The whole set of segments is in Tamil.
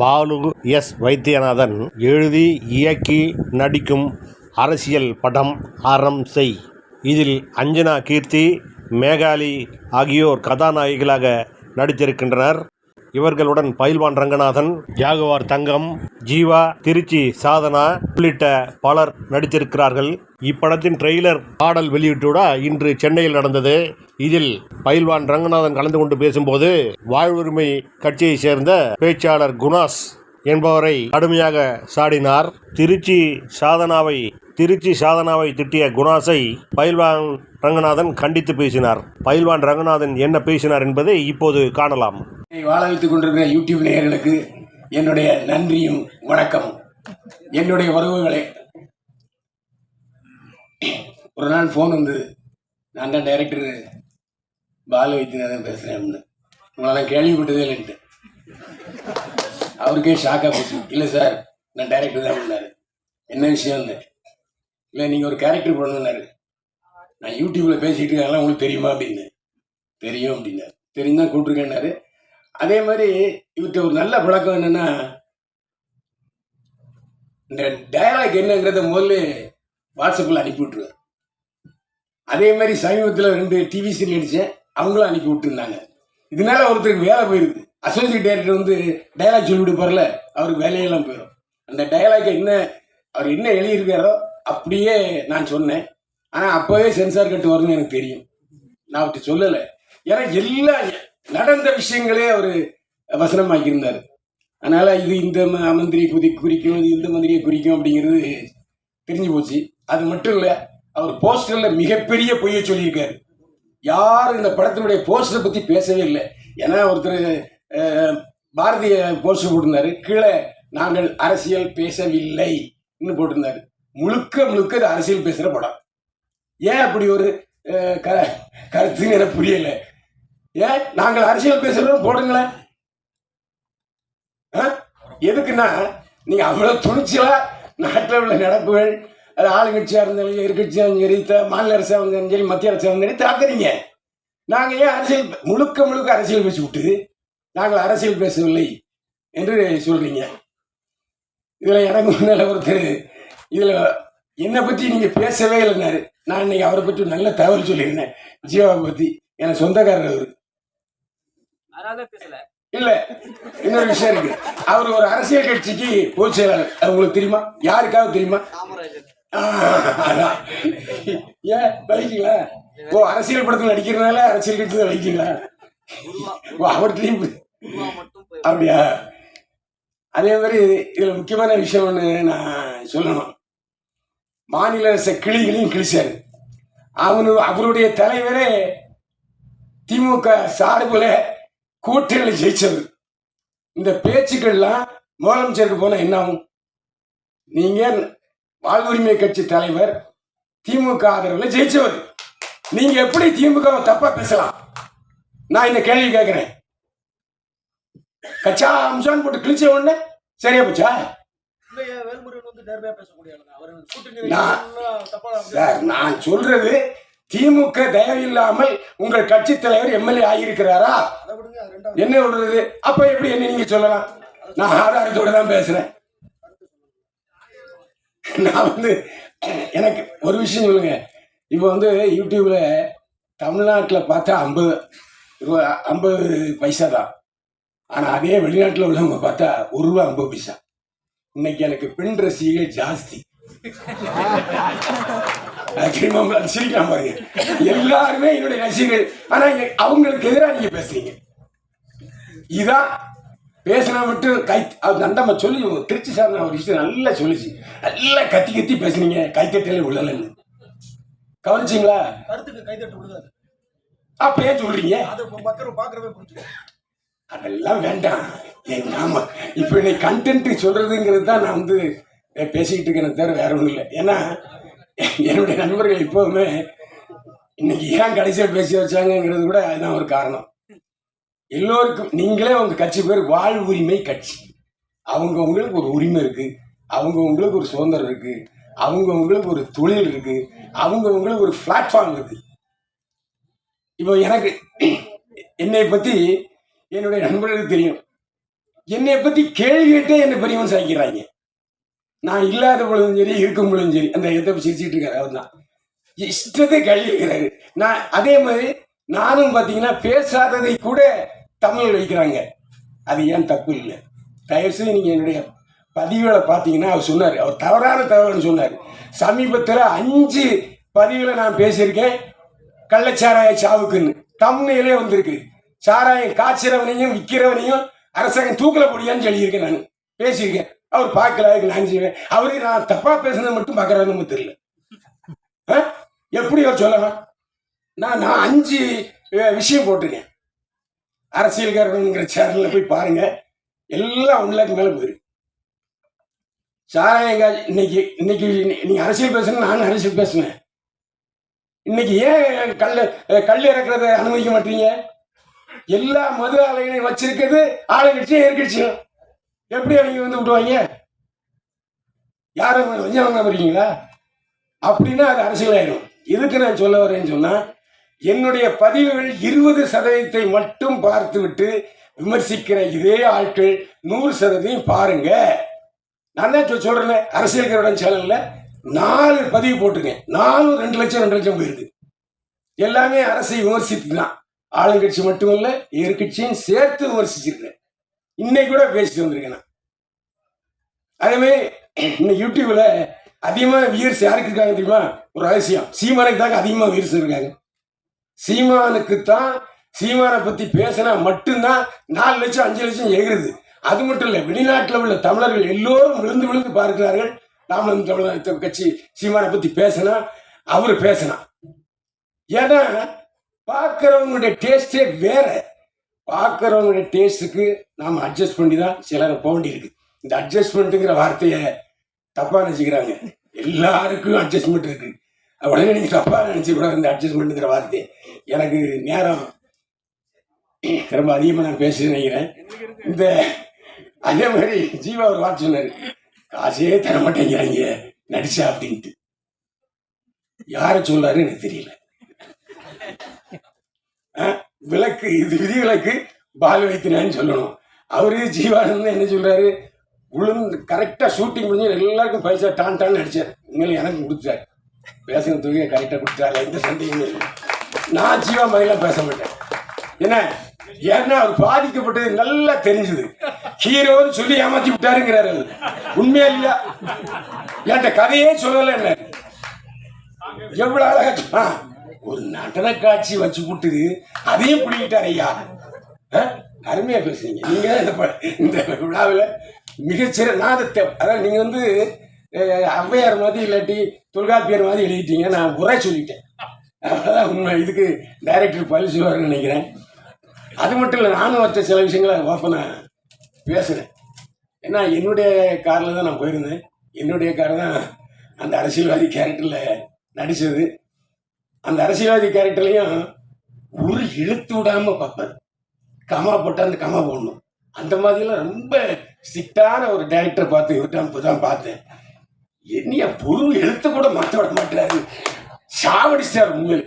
பாலு எஸ் வைத்தியநாதன் எழுதி இயக்கி நடிக்கும் அரசியல் படம் அறம் செய். இதில் அஞ்சனா கீர்த்தி மேகாலி ஆகியோர் கதாநாயகிகளாக நடித்திருக்கின்றனர். இவர்களுடன் பயில்வான் ரங்கநாதன் ஜாகுவார் தங்கம் ஜீவா திருச்சி சாதனா உள்ளிட்ட பலர் நடித்திருக்கிறார்கள். இப்படத்தின் ட்ரெய்லர் பாடல் வெளியீட்டுடா இன்று சென்னையில் நடந்தது. இதில் பயில்வான் ரங்கநாதன் கலந்து கொண்டு பேசும்போது வாழ்வுரிமை கட்சியைச் சேர்ந்த பேச்சாளர் குணாஸ் என்பவரை கடுமையாக சாடினார். திருச்சி சாதனாவை திருச்சி சாதனாவை திட்டிய குணாஸை பயில்வான் ரங்கநாதன் கண்டித்து பேசினார். பயில்வான் ரங்கநாதன் என்ன பேசினார் என்பதை இப்போது காணலாம். வாழ வைத்துக் கொண்டிருக்கிற யூடியூப் நேயர்களுக்கு என்னுடைய நன்றியும் வணக்கமும். என்னுடைய உறவுகளே ஒரு நாள் ஃபோன் வந்து நான் தான் டைரக்டர் பாலு வைத்தியநாதன் பேசுகிறேன் உங்களை நான் கேள்விப்பட்டதே இல்லைன்ட்டு அவருக்கே ஷாக்காக போச்சு. இல்லை சார் நான் டைரக்டர் தான் பண்ணாரு என்ன விஷயம்னு இல்லை நீங்கள் ஒரு கேரக்டர் பண்ணணுன்னாரு நான் யூடியூப்பில் பேசிகிட்டு இருக்கேன் உங்களுக்கு தெரியுமா? அப்படின்னு தெரியும் அப்படின்னாரு. தெரியும் தான் கூப்பிட்ருக்கேன்னாரு அதே மாதிரி இவர்கிட்ட ஒரு நல்ல பழக்கம் என்னன்னா இந்த டயலாக் என்னங்கிறத முதல்ல வாட்ஸ்அப்பில் அனுப்பி விட்டுருவார் அதே மாதிரி சமீபத்தில் ரெண்டு டிவி சீரியல் நடித்தேன் அவங்களும் அனுப்பி விட்டுருந்தாங்க. இதனால ஒருத்தருக்கு வேலை போயிருது அசோசியேட் டைரக்டர் வந்து டயலாக் சொல்லிவிட்டு விடுப்பார்ல அவருக்கு வேலையெல்லாம் போயிடும் அந்த டயலாக்கை என்ன அவர் என்ன எழுதியிருக்காரோ அப்படியே நான் சொன்னேன். ஆனால் அப்போவே சென்சார் கட்டு வரும்னு எனக்கு தெரியும். நான் அவர்கிட்ட சொல்லலை. ஏன்னா எல்லா நடந்த விஷயங்களே அவர் வசனமாக்கியிருந்தார். அதனால் இது இந்த ம- மந்திரியை குதி குறிக்கும் இது இந்த மந்திரியை குறிக்கும் அப்படிங்கிறது தெரிஞ்சு போச்சு. அது மட்டும் இல்லை அவர் போஸ்டரில் மிகப்பெரிய பொய்யை சொல்லியிருக்காரு. யாரும் இந்த படத்தினுடைய போஸ்டரை பற்றி பேசவே இல்லை. ஏன்னா ஒருத்தர் பாரதிய போஸ்டர் போட்டிருந்தாரு. கீழே நாங்கள் அரசியல் பேசவில்லை இன்னும் போட்டிருந்தாரு. முழுக்க முழுக்க இது அரசியல் பேசுகிற படம். ஏன் அப்படி ஒரு க கருத்துன்னு எனக்கு புரியலை. ஏன்? நாங்கள் அரசியல் பேசுகிறோம் போடுங்களேன். ஆ? எதுக்குன்னா நீங்க அவ்வளவு துணிச்சலா நாட்டில் உள்ள நடப்புகள் அது ஆளுங்கட்சியாக இருந்தாலும் எதிர்கட்சியாக சரி த- மாநில அரசாக இருந்தாலும் சரி மத்திய அரசாக இருந்தாலும் தாக்குறீங்க நாங்கள் ஏன் அரசியல் முழுக்க முழுக்க அரசியல் பேசி விட்டு நாங்கள் அரசியல் பேசவில்லை என்று சொல்கிறீங்க இதில் எனக்கு முன்னால ஒருத்தர் இதில் என்னை பற்றி நீங்கள் பேசவே இல்லைன்னாரு. நான் இன்னைக்கு அவரை பற்றி நல்ல தகவல் சொல்லியிருந்தேன். ஜீவாவை பற்றி எனக்கு சொந்தக்காரர் அவர். இல்ல இன்னொரு விஷயம் இருக்கு. அவர் ஒரு அரசியல் கட்சிக்கு பொதுச் செயலாளர். அது உங்களுக்கு தெரியுமா? யாருக்காவது தெரியுமா. ஏன் வலிக்கீங்களா ஓ அரசியல் படத்தில் நடிக்கிறதுனால அரசியல் கட்சியில் வலிக்கீங்களா குருவா ஓ அவர்கிட்டையும் அப்படியா? அதே மாதிரி இதுல முக்கியமான விஷயம் ஒன்று நான் சொல்லணும். மாநில அரச கிளிகளையும் கிழிச்சாரு. அவனு அவருடைய தலைவரே திமுக சார்புல கூட்டணி ஜெயிச்சவர் இந்த பேச்சுக்கள்லாம் முதலமைச்சருக்கு போனா என்ன ஆகும் நீங்க வாழ்வுரிமை கட்சி தலைவர் திமுக ஆதரவுல ஜெயிச்சவர். நீங்க எப்படி திமுக வை தப்பா பேசலாம்? நான் இந்த கேள்வி கேட்கிறேன். கச்சா அம்சான் போட்டு கிழிச்ச உடனே சரியா போச்சா? நான் சொல்றது திமுக தயவில்லாமல் உங்கள் கட்சி தலைவர் எம்எல்ஏ ஆகியிருக்கிறாரா? என்ன சொல்றது? அப்ப எப்படி என்ன நீங்க சொல்லலாம்? நான் ஆதாரத்தோட தான் பேசுறேன். நான் வந்து எனக்கு ஒரு விஷயம் சொல்லுங்க. இப்போ வந்து யூடியூப்ல தமிழ்நாட்டில் பார்த்தா ஐம்பது ரூபா ஐம்பது பைசா தான். ஆனால் அதே வெளிநாட்டில் உள்ளவங்க பார்த்தா ஒரு ரூபா ஐம்பது பைசா. இன்னைக்கு எனக்கு பெண் ரசிகைகள் ஜாஸ்தி. சிரிக்கலாம் பாருங்க. எல்லாருமே என்னுடைய ரசிகர்கள். ஆனா அவங்களுக்கு எதிராக நீங்க பேசுறீங்க. இதான் பேசினா மட்டும் கை நண்டம்மா சொல்லி திருச்சி சார் ஒரு விஷயம் நல்லா சொல்லிச்சு. நல்லா கத்தி கத்தி பேசுனீங்க. கைத்தட்டலே உள்ளலன்னு கவனிச்சிங்களா? கருத்துக்கு கைதட்டு விடுதாது அப்ப ஏன் சொல்றீங்க. அதை மக்கள் பாக்குறவே புரிஞ்சுக்கோ அதெல்லாம் வேண்டாம். நாம இப்போ இன்னைக்கு கண்டென்ட் சொல்றதுங்கிறது தான் நான் வந்து பேசிக்கிட்டு இருக்கேன் தவிர வேற ஒன்றும் இல்லை. ஏன்னா என்னுடைய நண்பர்கள் எப்போவுமே இன்னைக்கு ஏன் கடைசியாக பேசி வச்சாங்கங்கிறது கூட அதுதான் ஒரு காரணம். எல்லோருக்கும் நீங்களே உங்கள் கட்சி பேர் வாழ் உரிமை கட்சி. அவங்க உங்களுக்கு ஒரு உரிமை இருக்குது அவங்க உங்களுக்கு ஒரு சுதந்திரம் இருக்குது அவங்க உங்களுக்கு ஒரு தொழில் இருக்குது அவங்க உங்களுக்கு ஒரு பிளாட்ஃபார்ம் இருக்குது இப்போ எனக்கு என்னை பற்றி என்னுடைய நண்பர்களுக்கு தெரியும். என்னை பற்றி கேள்வி கேட்டே என்னை பெரியவன் சாய்க்கிறாங்க. நான் இல்லாத பொழுதும் சரி இருக்கும் பொழுதும் சரி அந்த எதை சிரிச்சிட்டு இருக்காரு அவர் தான் இஷ்டத்தை கேள்வி கேட்கிறாரு. நான் அதே மாதிரி நானும் பார்த்தீங்கன்னா பேசாததை கூட தமிழ் வைக்கிறாங்க. அது ஏன் தப்பு இல்லை? தயவுசெய்து நீங்கள் என்னுடைய பதிவுகளை பார்த்தீங்கன்னா அவர் சொன்னார். அவர் தவறான தகவல்னு சொன்னார். சமீபத்தில் அஞ்சு பதிவுகளை நான் பேசியிருக்கேன். கள்ளச்சாராய சாவுக்குன்னு. தமிழிலே வந்திருக்கு. சாராயம் காய்ச்சிறவனையும் விற்கிறவனையும் அரசாங்கம் தூக்கில் போடியான்னு சொல்லியிருக்கேன் நான். பேசியிருக்கேன். அவர் பார்க்கல அதுக்கு நான் செய்வேன். அவரு நான் தப்பா பேசுனது மட்டும் பார்க்குறாருன்னு தெரியல. ஆ? எப்படி அவர் சொல்லலாம்? நான் நான் அஞ்சு விஷயம் போட்டிருக்கேன். அரசியல்காரங்கிற சேனல்ல போய் பாருங்க. எல்லாம் ஒன் லேக் மேலே போயிருக்கு சாராயம் இன்னைக்கு இன்னைக்கு நீங்க அரசியல் பேசணும் நானும் அரசியல் பேசுனேன். இன்னைக்கு ஏன் கல் கல் இறக்குறத அனுமதிக்க மாட்டீங்க? எல்லா மது ஆலைகளையும் வச்சிருக்கிறது ஆளுங்கட்சியும் எதிர்கட்சியும் எப்படி அவங்க வந்து விடுவாங்க யாரும் லஞ்சம் வாங்க வரீங்களா அப்படின்னா அது அரசியலாயிடும் இதுக்கு நான் சொல்ல வரேன்னு சொன்னா என்னுடைய பதிவுகள் இருபது சதவீதத்தை மட்டும் பார்த்துவிட்டு விமர்சிக்கிற இதே ஆட்கள் நூறு சதவீதம் பாருங்க. நான் தான் சொ- சொல்றேன் அரசியல்காரோட சேனல்ல நாலு பதிவு போட்டுங்க நாலும் ரெண்டு லட்சம் ரெண்டு லட்சம் போயிருக்கு. எல்லாமே அரசை விமர்சித்து ஆளுங்கட்சி மட்டுமல்ல எதிர்கட்சியும் சேர்த்து விமர்சிச்சிருக்கேன். இன்னைக்கு கூட பேசிட்டு வந்திருக்கேன் நான். அதேமாதிரி இன்னைக்கு யூடியூப்ல அதிகமாக வியூர்ஸ் யாருக்கு இருக்காங்க தெரியுமா? ஒரு ரகசியம். சீமானுக்கு தாங்க அதிகமாக வியூர்ஸ் இருக்காங்க. சீமானுக்கு தான் சீமானை பத்தி பேசினா மட்டும்தான் நாலு லட்சம் அஞ்சு லட்சம் எகிறது அது மட்டும் இல்லை வெளிநாட்டில் உள்ள தமிழர்கள் எல்லோரும் விழுந்து விழுந்து பார்க்கிறார்கள். நாமளும் தமிழர் கட்சி சீமானை பத்தி பேசினா அவர் பேசினா. ஏன்னா பார்க்குறவங்களுடைய டேஸ்டே வேற. பார்க்குறவங்களுடைய டேஸ்ட்டுக்கு நாம் அட்ஜஸ்ட் பண்ணி தான் சிலரை போக வேண்டியிருக்கு இந்த அட்ஜஸ்ட்மெண்ட்டுங்கிற வார்த்தையை தப்பாக நினச்சிக்கிறாங்க. எல்லாருக்கும் அட்ஜஸ்ட்மெண்ட் இருக்கு. உடனே நீங்கள் தப்பாக நினச்சி கூட இந்த அட்ஜஸ்ட்மெண்ட்டுங்கிற வார்த்தை எனக்கு நேரம் ரொம்ப அதிகமாக நான் பேசி நினைக்கிறேன். இந்த அதே மாதிரி ஜீவா ஒரு வார்த்தை சொன்னார் காசே தர மாட்டேங்கிறாங்க நடிச்சா அப்படின்ட்டு. யாரை சொல்றாரு எனக்கு தெரியல. ஆ, விளக்கு இது விதி விளக்கு பால் வைத்தினான்னு சொல்லணும். அவரு ஜீவானந்த் என்ன சொல்றாரு உளுந்து கரெக்டாக ஷூட்டிங் முடிஞ்சு எல்லாருக்கும் பைசா டான் டான் அடிச்சார். உண்மையில எனக்கு கொடுத்தாரு பேசின தொகையை கரெக்டாக கொடுத்தாரு எந்த சந்தேகமும் இல்லை நான் ஜீவா மாதிரிலாம் பேச மாட்டேன். என்ன? ஏன்னா அவர் பாதிக்கப்பட்டது நல்லா தெரிஞ்சது. ஹீரோன்னு சொல்லி ஏமாத்தி விட்டாருங்கிறாரு. அவரு. உண்மையா இல்லையா? என்கிட்ட கதையே சொல்லலை என்ன? எவ்வளோ அழகா ஒரு நடன காட்சி வச்சு விட்டுது அதையும் பிடிக்கிட்டார் ஐயா. ஆ? அருமையா பேசுறீங்க நீங்க இந்த இந்த விழாவில் மிகச்சிற நான் அதை அதாவது நீங்க வந்து ஔவையார் மாதிரி இல்லாட்டி தொல்காப்பியர் மாதிரி எழுதிட்டீங்க நான் உரை சொல்லிட்டேன். உண்மை இதுக்கு டைரக்டர் பதில் சொல்லுவாருன்னு நினைக்கிறேன். அது மட்டும் இல்லை நானும் வச்ச சில விஷயங்களை ஓப்பனாக பேசுகிறேன் ஏன்னா என்னுடைய காரில் தான் நான் போயிருந்தேன். என்னுடைய கார் தான் அந்த அரசியல்வாதி கேரக்டரில் நடித்தது அந்த அரசியல்வாதி கேரக்டர்லையும் ஒரு இழுத்து விடாமல் பார்ப்பேன். கமா போட்டால் அந்த கமா போடணும். அந்த மாதிரிலாம் ரொம்ப ஸ்ட்ரிக்டான ஒரு டேரக்டர் பார்த்து இவர்கிட்ட இப்போ தான் பார்த்தேன். என்னைய பொருள் எழுத்து கூட மாற்ற விட மாட்டாரு. சாவடிச்சார் உண்மையில.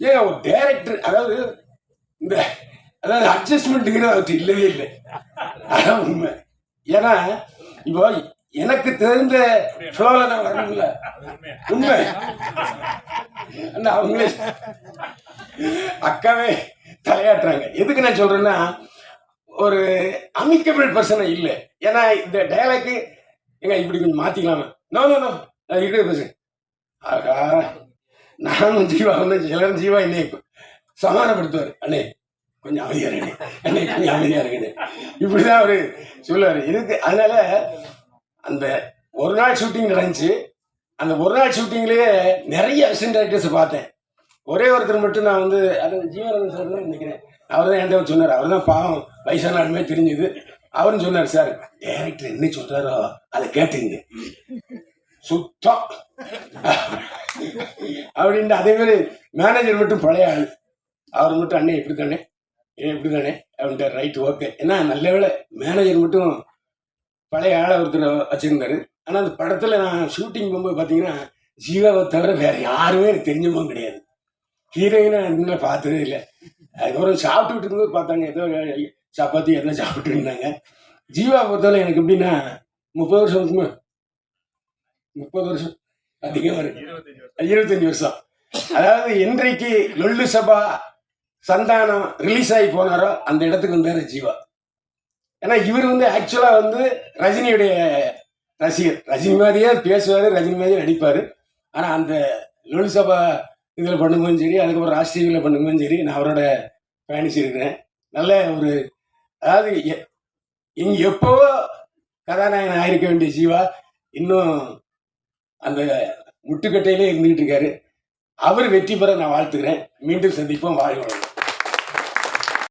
ஏன் ஒரு டைரக்டர் அதாவது இந்த அதாவது அட்ஜஸ்ட்மெண்ட்டுங்கிறது அவர்கிட்ட இல்லவே இல்லை. அதான் உண்மை. ஏன்னா இப்போ எனக்கு தெரிந்த ஃப்ளோவில் நான் வரணும்ல. உண்மை. அந்த அவங்களே. அக்காவே தலையாட்டுறாங்க. எதுக்கு நான் சொல்கிறேன்னா ஒரு அமிக்கபிள் பர்சனை இல்லை. ஏன்னா இந்த டயலாக்கு எங்க இப்படி கொஞ்சம் மாத்திக்கலாமா. நோ நோ நோ நான் இருக்கிற பேசுங்க ஆகா நானும் ஜீவா வந்து சிலரும் ஜீவா என்னை சமாதானப்படுத்துவார். அண்ணே கொஞ்சம் அமைதியா இருக்கு அண்ணே கொஞ்சம் அமைதியா இருக்குது இப்படிதான் அவரு சொல்லுவாரு. இதுக்கு அதனால அந்த ஒரு நாள் ஷூட்டிங் நடந்துச்சு. அந்த ஒரு நாள் ஷூட்டிங்லேயே நிறைய அசிஸ்டன்ட் டேரக்டர்ஸ் பார்த்தேன். ஒரே ஒருத்தர் மட்டும் நான் வந்து அது ஜீவரன் சார் தான் நினைக்கிறேன். அவர் தான் என்கிட்ட சொன்னார். அவர் தான் பாவம் வயசான ஆளுமே தெரிஞ்சுது. அவரும் சொன்னார் சார் டேரக்டர் என்ன சொல்றாரோ அதை கேட்டுங்க. சுத்தம் அப்படின்ட்டு அதே மாதிரி மேனேஜர் மட்டும் பழைய ஆள். அவர் மட்டும் அண்ணே இப்படி தானே ஏன் இப்படி தானே அப்படின்ட்டு ரைட் ஓகே ஏன்னா நல்ல வேலை மேனேஜர் மட்டும் பழைய ஆளை ஒருத்தர் வச்சிருந்தாரு. ஆனால் அந்த படத்தில் நான் ஷூட்டிங் போகும்போது பார்த்தீங்கன்னா ஜீவாவை தவிர வேற யாருமே எனக்கு தெரிஞ்சவங்க கிடையாது. ஹீரோயினை இன்னும் பார்த்ததே இல்லை. அதுக்கப்புறம் சாப்பிட்டுட்டு இருக்கும்போது பார்த்தாங்க ஏதோ சப்பாத்தி எல்லாம் சாப்பிட்டு இருந்தாங்க ஜீவா பொறுத்தவரை எனக்கு எப்படின்னா முப்பது வருஷம் இருக்குமா? முப்பது வருஷம் அதிகமாக இருக்கு. இருபத்தஞ்சு வருஷம். அதாவது என்றைக்கு லொல்லு சபா சந்தானம் ரிலீஸ் ஆகி போனாரோ அந்த இடத்துக்கு வந்தாரு ஜீவா. ஏன்னா இவர் வந்து ஆக்சுவலாக வந்து ரஜினியுடைய ரசிகர். ரஜினி மாதிரியே பேசுவார் ரஜினி மாதிரியே நடிப்பார். ஆனால் அந்த லொல்லு சபா இதில் பண்ணும்போதும் சரி அதுக்கப்புறம் ராஜ் டிவியில் பண்ணும்போதும் சரி நான் அவரோட பயணிச்சிருக்கிறேன் நல்ல ஒரு அதாவது இங்க எப்பவோ கதாநாயகன் ஆயிருக்க வேண்டிய ஜீவா இன்னும் அந்த முட்டுக்கட்டையிலே இருந்துகிட்டு இருக்காரு. அவர் வெற்றி பெற நான் வாழ்த்துக்கிறேன். மீண்டும் சந்திப்போம். வாழ்க